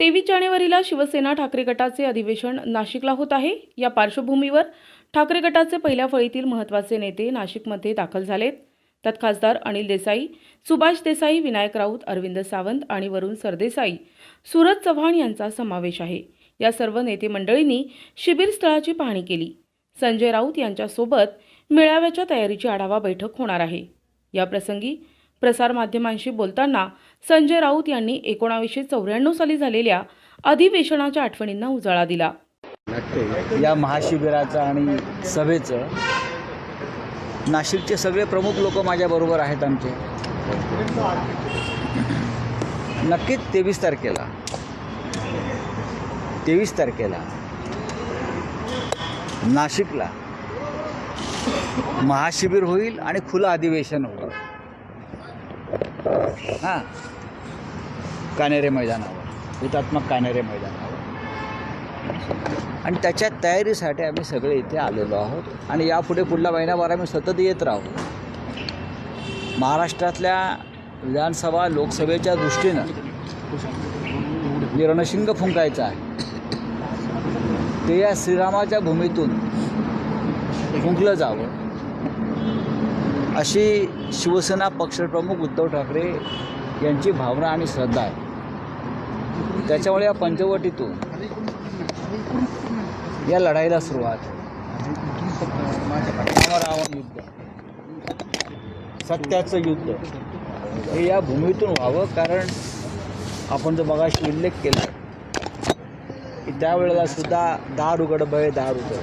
तेवीस जानेवारीला शिवसेना ठाकरे गटाचे अधिवेशन नाशिकला होत आहे. या पार्श्वभूमीवर ठाकरे गटाचे पहिल्या फळीतील महत्त्वाचे नेते नाशिकमध्ये दाखल झालेत. त्यात खासदार अनिल देसाई सुभाष देसाई विनायक राऊत अरविंद सावंत आणि वरुण सरदेसाई सुरज चव्हाण यांचा समावेश आहे. या सर्व नेते मंडळींनी शिबिर स्थळाची पाहणी केली. संजय राऊत यांच्यासोबत मेळाव्याच्या तयारीची आढावा बैठक होणार आहे. या प्रसंगी प्रसारमाध्यमांशी बोलताना संजय राऊत यांनी एकोणावीसशे चौऱ्याण्णव साली झालेल्या अधिवेशनाच्या आठवणींना उजाळा दिला. या महाशिबिराचं आणि सभेचं नाशिकचे सगळे प्रमुख लोक माझ्याबरोबर आहेत आमचे. नक्कीच तेवीस तारखेला. तेवीस तारखेला नाशिकला महाशिबिर होईल आणि खुलं अधिवेशन होईल. हां. कानेरे मैदानावर. हुतात्मक कानेरे मैदानावर. आणि त्याच्या तयारीसाठी आम्ही सगळे इथे आलेलो आहोत. आणि यापुढे पुढल्या महिन्याभर आम्ही सतत येत राहू. महाराष्ट्रातल्या विधानसभा लोकसभेच्या दृष्टीनं जे रणशिंग फुंकायचं आहे. ते या श्रीरामाच्या भूमीतून फुंकलं जावं. अशी शिवसेना पक्षप्रमुख उद्धव ठाकरे यांची भावना आणि श्रद्धा आहे. त्याच्यामुळे या पंचवटीतून या लढाईला सुरुवात. रावण युद्ध सत्याचं युद्ध. हे या भूमीतून व्हावं कारण आपण जर मगाशी उल्लेख केला की त्यावेळेला सुद्धा दार उघड बळे दार उघड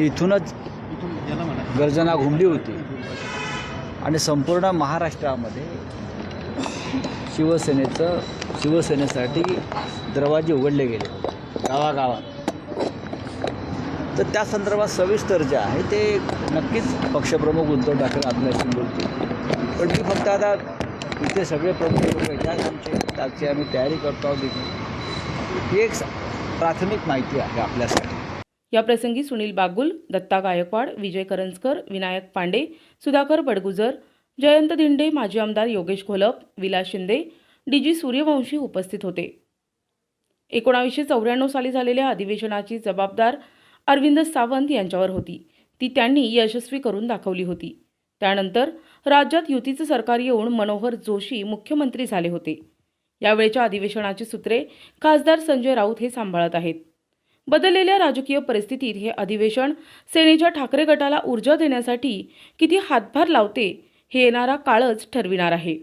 इथूनच गर्जना घुमली होती. आणि संपूर्ण महाराष्ट्रामध्ये शिवसेनेचं शिवसेनेसाठी दरवाजे उघडले गेले गावागावात. तर त्या संदर्भात सविस्तर जे आहे ते नक्कीच पक्षप्रमुख उद्धव ठाकरे आपल्याशी बोलतील. पण मी फक्त आता इथे सगळे प्रमुख लोक येतात आमचे त्याची आम्ही तयारी करतो आहोत. ही एक प्राथमिक माहिती आहे आपल्यासाठी. या प्रसंगी सुनील बागुल दत्ता गायकवाड विजय करंजकर विनायक पांडे सुधाकर बडगुजर जयंत दिंडे माजी आमदार योगेश घोलप विलास शिंदे डी जी सूर्यवंशी उपस्थित होते. एकोणावीसशे चौऱ्याण्णव साली झालेल्या अधिवेशनाची जबाबदार अरविंद सावंत यांच्यावर होती. ती त्यांनी यशस्वी करून दाखवली होती. त्यानंतर राज्यात युतीचं सरकार येऊन मनोहर जोशी मुख्यमंत्री झाले होते. यावेळच्या अधिवेशनाची सूत्रे खासदार संजय राऊत हे सांभाळत आहेत. बदललेल्या राजकीय परिस्थितीत हे अधिवेशन सेनेच्या ठाकरे गटाला ऊर्जा देण्यासाठी किती हातभार लावते हे येणारा काळच ठरविणार आहे.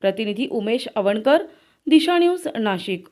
प्रतिनिधी उमेश अवणकर दिशा न्यूज नाशिक.